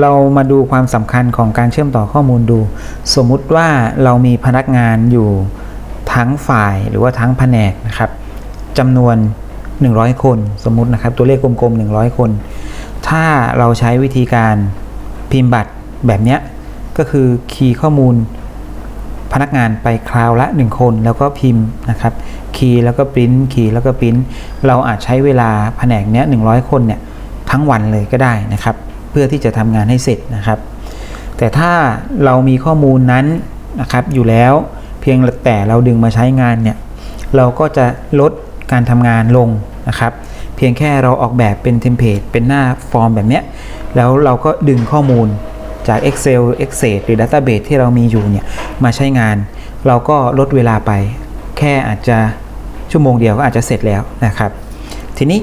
เรามาดูความสำคัญของการเชื่อมต่อข้อมูลดู สมมุติว่าเรามีพนักงานอยู่ทั้งฝ่ายหรือว่าทั้งแผนกนะครับจำนวน 100 คนสมมุตินะครับ ตัวเลขกลมๆ 100 คน ถ้าเราใช้วิธีการพิมพ์บัตรแบบนี้ก็คือคีย์ข้อมูลพนักงานไปคราวละ 1 คนแล้วก็พิมพ์นะครับคีย์แล้วก็ปริ้นคีย์แล้วก็ปริ้นเราอาจใช้เวลาแผนกเนี้ย100 คนเนี่ยทั้งวันเลยก็ได้นะครับ พื่อที่จะทำงานให้เสร็จนะครับ แต่ถ้าเรามีข้อมูลนั้นนะครับอยู่แล้วเพียงแต่เราดึงมาใช้งานเนี่ยเราก็จะลดการทำงานลงนะครับ เพียงแค่เราออกแบบเป็นเทมเพลตเป็นหน้าฟอร์มแบบเนี้ยแล้วเราก็ดึงข้อมูลจาก Excel Excel หรือ Database ที่เรามีอยู่เนี่ยมาใช้งาน เราก็ลดเวลาไป แค่อาจจะชั่วโมงเดียวก็อาจจะเสร็จแล้วนะครับ ทีนี้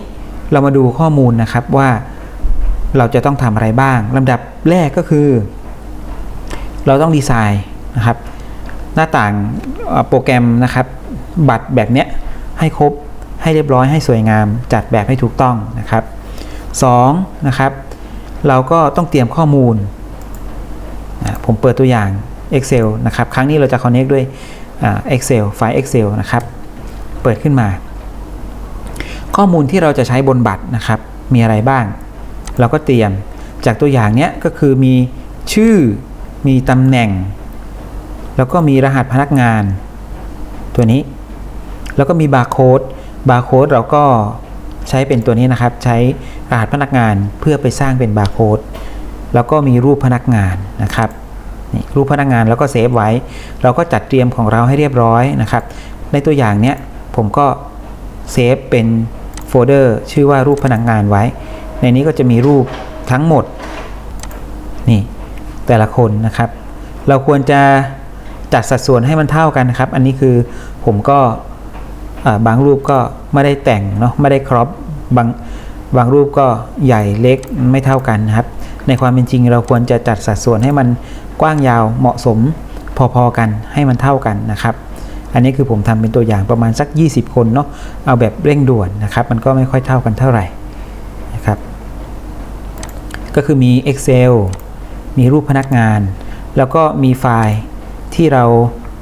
เรามาดูข้อมูลนะครับว่า เราจะต้องทำอะไรบ้างลำดับแรกก็คือ เราต้องดีไซน์นะครับ หน้าต่างโปรแกรมนะครับ บัตรแบบเนี้ยให้ครบให้เรียบร้อยให้สวยงาม จัดแบบให้ถูกต้องนะครับสองนะครับ เราก็ต้องเตรียมข้อมูล ผมเปิดตัวอย่าง Excel นะครับ ครั้งนี้เราจะ connect ด้วยอ่า Excel ไฟล์ Excel นะครับ เปิดขึ้นมา ข้อมูลที่เราจะใช้บนบัตรนะครับ มีอะไรบ้าง เราก็เตรียมจากตัวอย่างเนี้ยก็คือมีชื่อมีตำแหน่ง แล้วก็มีรหัสพนักงาน ตัวนี้ แล้วก็มีบาร์โค้ดบาร์โค้ดเราก็ใช้เป็นตัวนี้นะครับ ใช้รหัสพนักงานเพื่อไปสร้างเป็นบาร์โค้ดแล้วก็มีรูปพนักงานนะครับนี่รูปพนักงานแล้วก็เซฟไว้ เราก็จัดเตรียมของเราให้เรียบร้อยนะครับ ในตัวอย่างเนี้ยผมก็เซฟเป็นโฟลเดอร์ชื่อว่ารูปพนักงานไว้ ในนี้ก็จะมีรูปทั้งหมดนี่แต่ละคนนะครับ เราควรจะจัดสัดส่วนให้มันเท่ากันนะครับ อันนี้คือผมก็บางรูปก็ไม่ได้แต่งเนาะไม่ได้ครอปบางบางรูปก็ใหญ่เล็กไม่เท่ากันนะครับ ในความเป็นจริงเราควรจะจัดสัดส่วนให้มันกว้างยาวเหมาะสมพอๆกันให้มันเท่ากันนะครับ อันนี้คือผมทำเป็นตัวอย่างประมาณสัก 20 คนเนาะเอาแบบเร่งด่วนนะครับ มันก็ไม่ค่อยเท่ากันเท่าไหร่ ก็คือมี Excel มีรูปพนักงาน แล้วก็มีไฟล์ที่เรา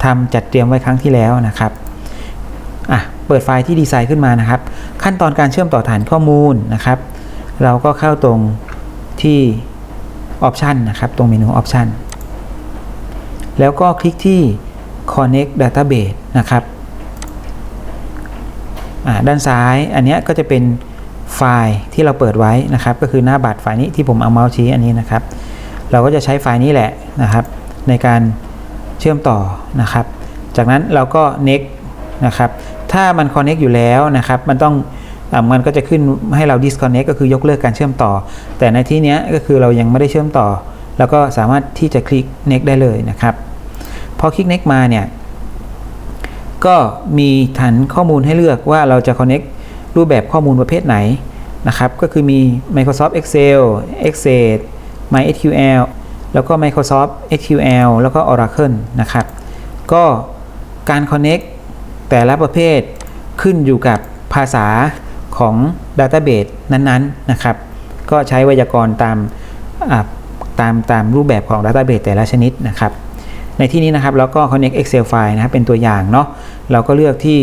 ทำจัดเตรียมไว้ครั้งที่แล้วนะครับอะเปิดไฟล์ที่ดีไซน์ขึ้นมานะครับ ขั้นตอนการเชื่อมต่อฐานข้อมูลนะครับ เราก็เข้าตรงที่ Option นะครับ ตรงเมนู Option แล้วก็คลิกที่ Connect Database นะครับอ่าด้านซ้ายอันเนี้ยก็จะเป็น ไฟล์ที่เราเปิดไว้นะครับ ก็คือหน้าบัตรไฟล์นี้ที่ผมเอาเมาส์ชี้อันนี้นะครับ เราก็จะใช้ไฟล์นี้แหละนะครับ ในการเชื่อมต่อนะครับ จากนั้นเราก็ next นะครับ ถ้ามัน connect อยู่แล้วนะครับ มันต้องอมันก็จะขึ้นให้เรา disconnect ก็คือยกเลิกการเชื่อมต่อ แต่ในที่นี้ก็คือเรายังไม่ได้เชื่อมต่อ แล้วก็สามารถที่จะคลิก next ได้เลยนะครับพอคลิก next มาเนี่ยก็มีฐานข้อมูลให้เลือกว่าเราจะ connect รูปแบบข้อมูลประเภทไหน นะครับ ก็คือมี Microsoft Excel Access MySQL แล้วก็ Microsoft SQL แล้วก็ Oracle นะครับ ก็การ connect แต่ละประเภทขึ้นอยู่กับภาษาของ Database นั้นๆนะครับ ก็ใช้ไวยากรณ์ตามตามตามรูปแบบของ Database แต่ละชนิดนะครับ ในที่นี้นะครับเราก็ connect Excel file นะครับเป็นตัวอย่างเนาะเราก็เลือกที่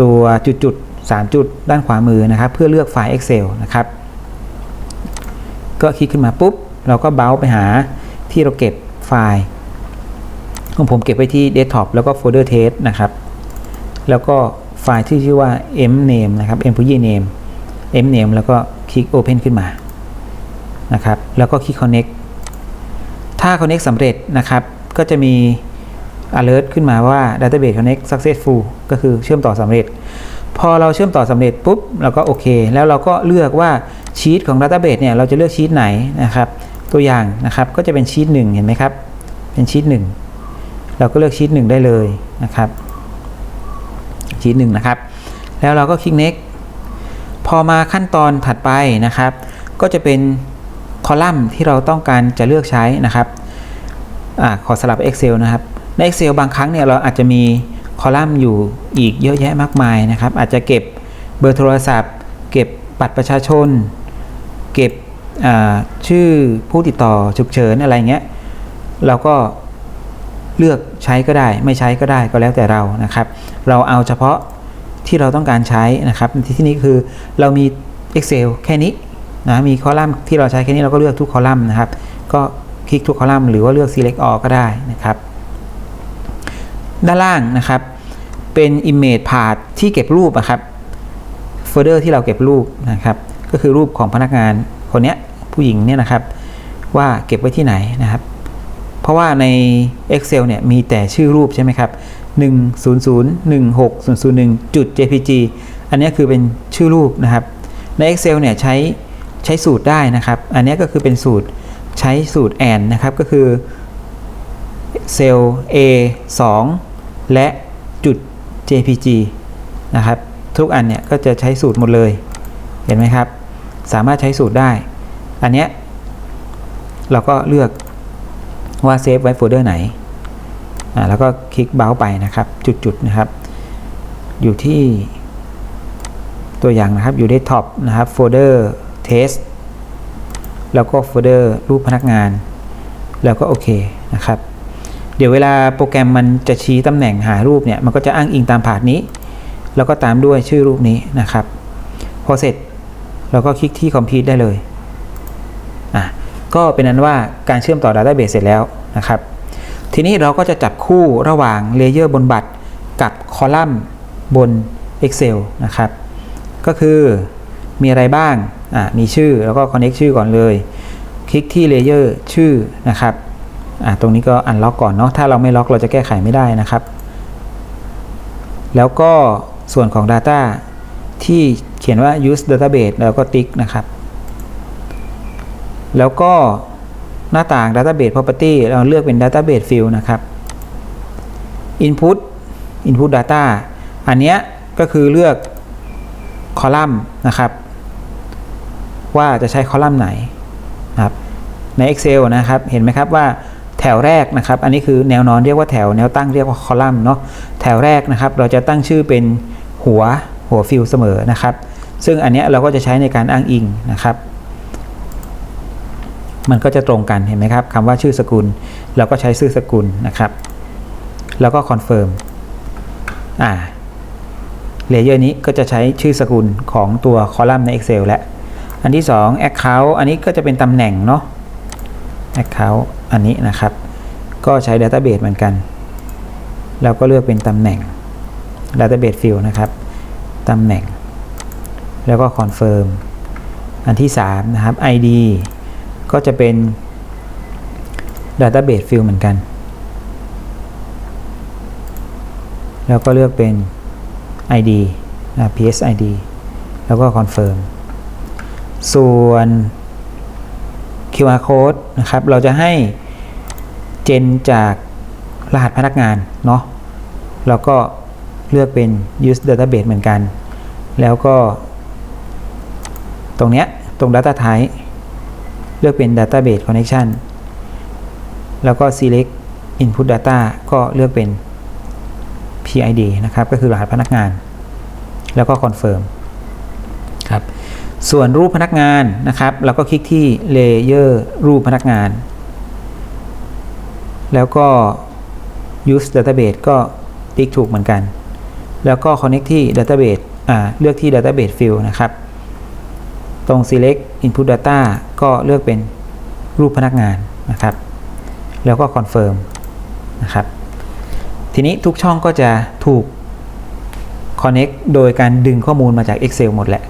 ตัวจุดๆ 3 จุดด้านขวามือนะครับ เพื่อเลือกไฟล์ Excel นะครับ ก็คลิกขึ้นมาปุ๊บ เราก็เบราว์ไปหาที่เราเก็บไฟล์ของผมเก็บไว้ที่ desktop แล้วก็โฟลเดอร์ test นะครับ แล้วก็ไฟล์ที่ชื่อว่า m name นะครับ employee name m name แล้วก็คลิก open ขึ้นมานะครับ แล้วก็คลิก connect ถ้า connect สำเร็จนะครับ ก็จะมี alert ขึ้นมาว่า database connect successful ก็คือเชื่อมต่อสำเร็จ พอเราเชื่อมต่อสำเร็จปุ๊บเราก็โอเค แล้วเราก็เลือกว่าชีตของ database เนี่ยเราจะเลือกชีตไหนนะครับ ตัวอย่างนะครับก็จะเป็นชีตหนึ่งเห็นไหมครับ เป็นชีตหนึ่งเราก็เลือกชีตหนึ่งได้เลยนะครับชีตหนึ่งนะครับ แล้วเราก็คลิก next พอมาขั้นตอนถัดไปนะครับ ก็จะเป็นคอลัมน์ที่เราต้องการจะเลือกใช้นะครับอขอสลับ Excel นะครับใน Excel บางครั้งเนี่ยเราอาจจะมี คอลัมน์อยู่อีกเยอะแยะมากมายนะครับ อาจจะเก็บเบอร์โทรศัพท์ เก็บบัตรประชาชน เก็บชื่อผู้ติดต่อฉุกเฉินอะไรเงี้ยเราก็เลือกใช้ก็ได้ ไม่ใช้ก็ได้ก็แล้วแต่เรานะครับ เราเอาเฉพาะที่เราต้องการใช้นะครับที่ที่นี้คือเรามี Excel แค่นี้นะมีคอลัมน์ที่เราใช้แค่นี้เราก็เลือกทุกคอลัมน์นะครับ ก็คลิกทุกคอลัมน์หรือว่าเลือก select all ก็ได้นะครับ ด้านล่างนะครับ เป็น image path ที่เก็บรูปอะครับโฟลเดอร์ที่เราเก็บรูปนะครับ ก็คือรูปของพนักงานคนนี้ผู้หญิงเนี่ยนะครับ ว่าเก็บไว้ที่ไหนนะครับ เพราะว่าใน Excel เนี่ยมีแต่ชื่อรูปใช่ไหมครับ 100160001.jpg อันนี้คือเป็นชื่อรูปนะครับ ใน Excel เนี่ยใช้ใช้สูตรได้นะครับ อันนี้ก็คือเป็นสูตรใช้สูตร AND นะครับ ก็คือเซลล์ A 2 และจุด JPG นะครับ ทุกอันเนี่ยก็จะใช้สูตรหมดเลย เห็นไหมครับ สามารถใช้สูตรได้ อันเนี้ยเราก็เลือกว่าเซฟไว้โฟลเดอร์ไหนอ่าแล้วก็คลิกเบาไปนะครับ จุดๆนะครับ อยู่ที่ตัวอย่างนะครับ อยู่ในท็อปนะครับโฟลเดอร์เทสแล้วก็โฟลเดอร์รูปพนักงาน แล้วก็โอเคนะครับ เดี๋ยวเวลาโปรแกรมมันจะชี้ตำแหน่งหารูปเนี่ยมันก็จะอ้างอิงตามผาดนี้ แล้วก็ตามด้วยชื่อรูปนี้นะครับ พอเสร็จเราก็คลิกที่ Complete ได้เลยอะก็เป็นนั้นว่าการเชื่อมต่อ Database เสร็จแล้วนะครับ ทีนี้เราก็จะจับคู่ระหว่างเลเยอร์บนบัตรกับคอลัมน์บน Excel นะครับ ก็คือมีอะไรบ้าง อะ มีชื่อแล้วก็ Connect ชื่อก่อนเลย คลิกที่เลเยอร์ชื่อนะครับ อะตรงนี้ก็อันล็อกก่อนเนาะถ้าเราไม่ล็อกเราจะแก้ไขไม่ได้นะครับ แล้วก็ส่วนของ Data ที่เขียนว่า use database แล้วก็ติ๊กนะครับ แล้วก็หน้าต่าง database property เราเลือกเป็น database field นะครับ input input data อันเนี้ยก็คือเลือกคอลัมน์นะครับ ว่าจะใช้คอลัมน์ไหนนะครับใน Excel นะครับ เห็นไหมครับว่า แถวแรกนะครับ อันนี้คือแนวนอนเรียกว่าแถวแนวตั้งเรียกว่าคอลัมน์เนาะแถวแรกนะครับ เราจะตั้งชื่อเป็นหัวหัวฟิลเสมอนะครับ ซึ่งอันเนี้ยเราก็จะใช้ในการอ้างอิงนะครับ มันก็จะตรงกันเห็นไหมครับคำว่าชื่อสกุล เราก็ใช้ชื่อสกุลนะครับ แล้วก็คอนเฟิร์มอ่าเลเยอร์นี้ก็จะใช้ชื่อสกุลของตัวคอลัมน์ใน Excel และ อันที่ 2 Account อันนี้ก็จะเป็นตำแหน่งเนาะ Account อันนี้นะครับ ก็ใช้ Database เหมือนกันเราก็เลือกเป็นตำแหน่ง Database Field นะครับตำแหน่ง แล้วก็ Confirm อันที่ 3 นะครับ ID ก็จะเป็น Database Field เหมือนกัน แล้วก็เลือกเป็น ID PSID แล้วก็ Confirm ส่วน QR code นะครับ เราจะให้เจนจากรหัสพนักงานเนาะแล้วก็เลือกเป็น use database เหมือนกัน แล้วก็ ตรงเนี้ยตรง data type เลือกเป็น database connection แล้วก็ select input data ก็เลือกเป็น PID นะครับ ก็คือรหัสพนักงาน แล้วก็ confirm ครับ ส่วนรูปพนักงานนะครับ เราก็คลิกที่ layer รูปพนักงาน แล้วก็ use database ก็ติ๊กถูกเหมือนกัน แล้วก็ connect ที่ database อ่าเลือกที่ database field นะครับ ตรง select input data ก็เลือกเป็นรูปพนักงานนะครับ แล้วก็ confirm นะครับ ทีนี้ทุกช่องก็จะถูก connect โดยการดึงข้อมูลมาจาก Excel หมดแหละ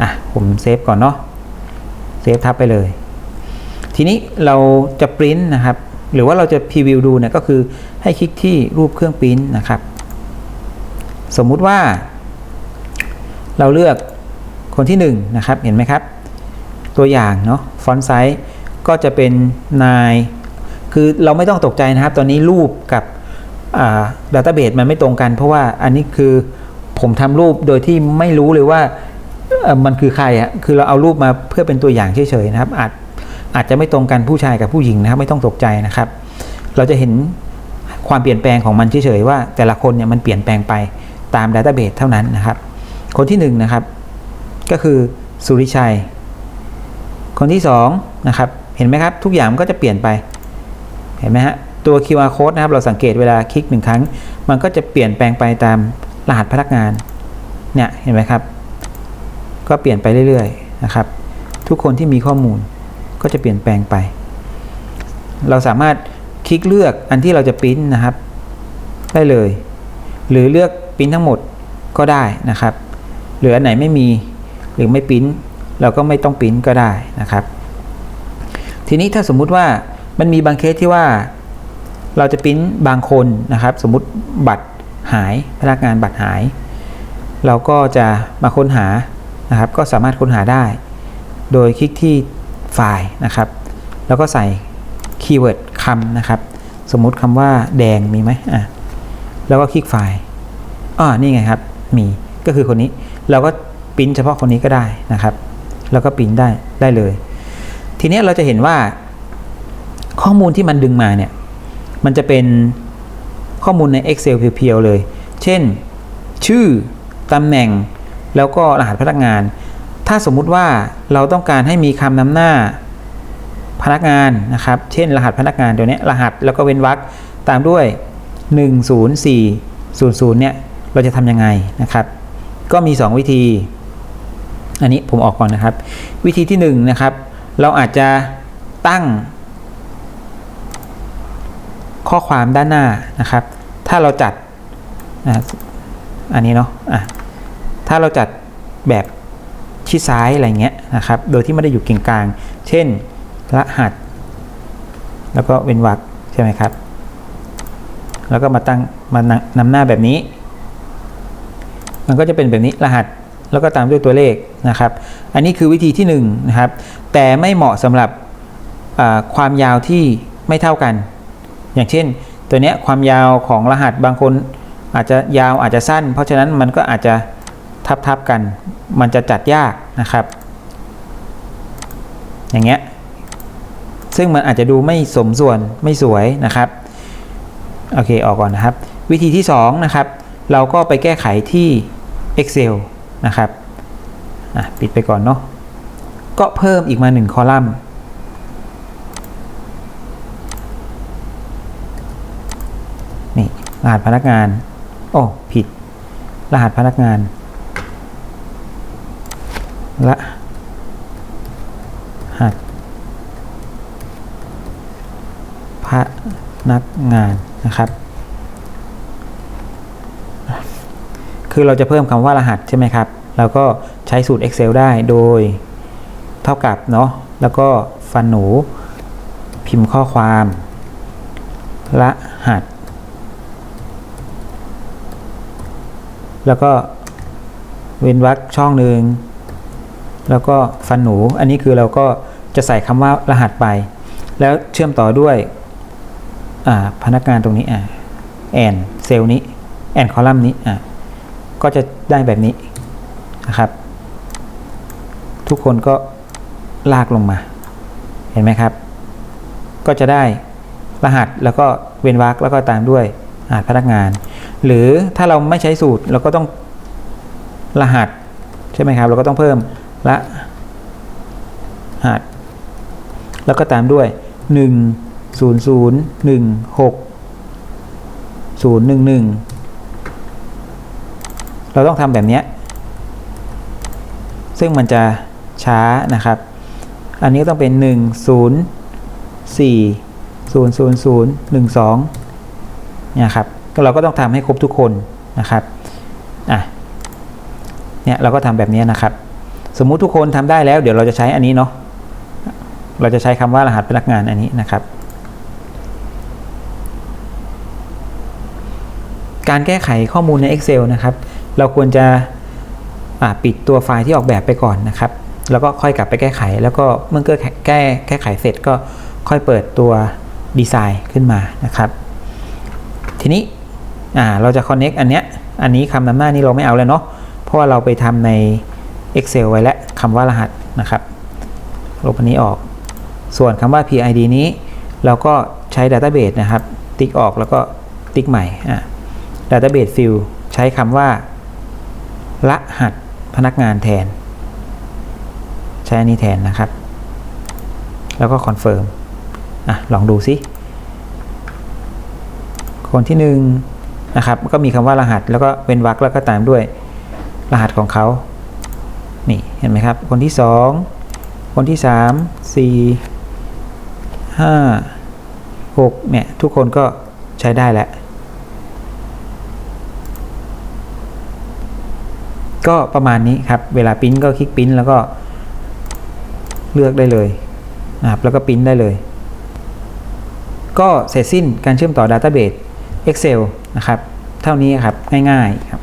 อะผมเซฟก่อนเนาะเซฟทับไปเลย ทีนี้เราจะปริ้นนะครับ หรือว่าเราจะพรีวิวดูเนี่ยก็คือให้คลิกที่รูปเครื่องปริ้นนะครับ สมมุติว่า เราเลือกคนที่1นนะครับ เห็นไหมครับ ตัวอย่างเนาะฟอนต์ไซส์ก็จะเป็นนายคือเราไม่ต้องตกใจนะครับ ตอนนี้รูปกับดัตต้าเบสมันไม่ตรงกัน เพราะว่าอันนี้คือผมทำรูปโดยที่ไม่รู้เลยว่า มันคือใครอะคือเราเอารูปมาเพื่อเป็นตัวอย่างเฉยๆนะครับ อาจอาจจะไม่ตรงกันผู้ชายกับผู้หญิงนะครับ ไม่ต้องตกใจนะครับ เราจะเห็นความเปลี่ยนแปลงของมันเฉยๆว่า แต่ละคนเนี่ยมันเปลี่ยนแปลงไปตามดัตต้าเบสเท่านั้นนะครับ คนที่หนึ่งนะครับ ก็คือสุริชัย คนที่2นะครับ เห็นไหมครับ ทุกอย่างมันก็จะเปลี่ยนไป เห็นไหมฮะตัว QR code นะครับ เราสังเกตเวลาคลิกหนึ่งครั้ง มันก็จะเปลี่ยนแปลงไปตามรหัสพนักงาน เนี่ย เห็นไหมครับ ก็เปลี่ยนไปเรื่อยๆนะครับ ทุกคนที่มีข้อมูลก็จะเปลี่ยนแปลงไป เราสามารถคลิกเลือกอันที่เราจะปริ้นนะครับ ได้เลย หรือเลือกปริ้นทั้งหมดก็ได้นะครับหรืออันไหนไม่มีหรือไม่ปริ้นเราก็ไม่ต้องปริ้นก็ได้นะครับ ทีนี้ถ้าสมมุติว่ามันมีบางเคสที่ว่าเราจะปริ้นบางคนนะครับ สมมุติบัตรหายพนักงานบัตรหาย เราก็จะมาค้นหา นะครับ ก็สามารถค้นหาได้ โดยคลิกที่ไฟล์นะครับ แล้วก็ใส่คีย์เวิร์ดคำนะครับ สมมุติคำว่าแดงมีไหมอะแล้วก็คลิกไฟล์อ่านี่ไงครับ มีก็คือคนนี้เราก็ปริ้นเฉพาะคนนี้ก็ได้นะครับ แล้วก็ปริ้นได้ได้เลย ทีนี้เราจะเห็นว่า ข้อมูลที่มันดึงมาเนี่ย มันจะเป็นข้อมูลใน Excel เพียวๆเลย เช่น ชื่อตำแหน่ง แล้วก็รหัสพนักงาน ถ้าสมมุติว่าเราต้องการให้มีคำนำหน้าพนักงานนะครับ เช่น รหัสพนักงานตัวนี้รหัสแล้วก็เว้นวรรคตามด้วย 10400เนี่ยเราจะทำยังไงนะครับ ก็มี 2 วิธี อันนี้ผมออกก่อนนะครับ วิธีที่1นะครับ เราอาจจะตั้ง ข้อความด้านหน้านะครับ ถ้าเราจัดอันนี้เนาะอะ ถ้าเราจัดแบบชิดซ้ายอะไรเงี้ยนะครับ โดยที่ไม่ได้อยู่เกงกลาง เช่น รหัส แล้วก็เว้นวรรคใช่ไหมครับ แล้วก็มาตั้งมานำหน้าแบบนี้ มันก็จะเป็นแบบนี้รหัสแล้วก็ตามด้วยตัวเลขนะครับ อันนี้คือวิธีที่1นงนะครับ แต่ไม่เหมาะสำหรับความยาวที่ไม่เท่ากัน อย่างเช่น ตัวเนี้ยความยาวของรหัสบางคนอาจจะยาวอาจจะสั้น เพราะฉะนั้นมันก็อาจจะ ทับทับกัน มันจะจัดยากนะครับ อย่างเงี้ยซึ่งมันอาจจะดูไม่สมส่วนไม่สวยนะครับโอเคออกก่อนนะครับ วิธีที่2นะครับเราก็ไปแก้ไขที่ Excel นะครับปิดไปก่อนเนาะก็เพิ่มอีกมา 1 คอลัมน์ นี่รหัสพนักงาน โอ้ ผิด รหัสพนักงาน ละหัสพนักงานนะครับ คือเราจะเพิ่มคำว่ารหัสใช่ไหมครับ เราก็ใช้สูตร Excel ได้โดยเท่ากับเนาะแล้วก็ฟันหนูพิมพ์ข้อความรหัส แล้วก็เว้นวรรคช่องหนึ่ง แล้วก็ฟันหนู อันนี้คือเราก็จะใส่คำว่ารหัสไป แล้วเชื่อมต่อด้วยพนักงานตรงนี้อ่าแอนเซลล์นี้แอนคอลัมน์นี้อ่าก็จะได้แบบนี้นะครับ ทุกคนก็ลากลงมา เห็นไหมครับ ก็จะได้รหัสแล้วก็เว้นวรรคแล้วก็ตามด้วยรหัสพนักงาน หรือถ้าเราไม่ใช้สูตรเราก็ต้องรหัสใช่ไหมครับ เราก็ต้องเพิ่ม ละหัสแล้วก็ตามด้วย 1 0 0 1 6 0 1 1 เราต้องทำแบบนี้ ซึ่งมันจะช้านะครับ อันนี้ต้องเป็น 1 0 4 0 0 0 1 2เนี่ยครับเราก็ต้องทำให้ครบทุกคนนะครับอะเนี่ยเราก็ทำแบบนี้นะครับ สมมุติทุกคนทำได้แล้ว เดี๋ยวเราจะใช้อันนี้เนาะเราจะใช้คำว่ารหัสพนักงานอันนี้นะครับ การแก้ไขข้อมูลใน Excel นะครับ เราควรจะปิดตัวไฟล์ที่ออกแบบไปก่อนนะครับ แล้วก็ค่อยกลับไปแก้ไข แล้วก็เมื่อแก้แก้แก้ไขเสร็จก็ค่อยเปิดตัวดีไซน์ขึ้นมานะครับ ทีนี้เราจะ connect อันเนี้ยอันนี้คำนำหน้านี้เราไม่เอาแล้วเนาะเพราะว่าเราไปทำใน Excel ไว้แล้วคำว่ารหัสนะครับลบอันนี้ออก ส่วนคำว่า PID นี้ เราก็ใช้ Database นะครับ ติ๊กออกแล้วก็ติ๊กใหม่อะ Database Field ใช้คำว่า รหัสพนักงานแทน ใช้อันนี้แทนนะครับ แล้วก็คอนเฟิร์มอะ ลองดูซิ คนที่หนึ่งนะครับ ก็มีคำว่ารหัสแล้วก็เป็นวรรคแล้วก็ตามด้วยรหัสของเขา นี่เห็นไหมครับ คนที่สองคนที่สามสี่ห้าหกเนี่ยทุกคนก็ใช้ได้แล้ว ก็ประมาณนี้ครับ เวลาปริ้นก็คลิกปริ้นแล้วก็เลือกได้เลยนะครับแล้วก็ปริ้นได้เลย ก็เสร็จสิ้นการเชื่อมต่อ Database Excel นะครับ เท่านี้ครับ ง่ายๆครับ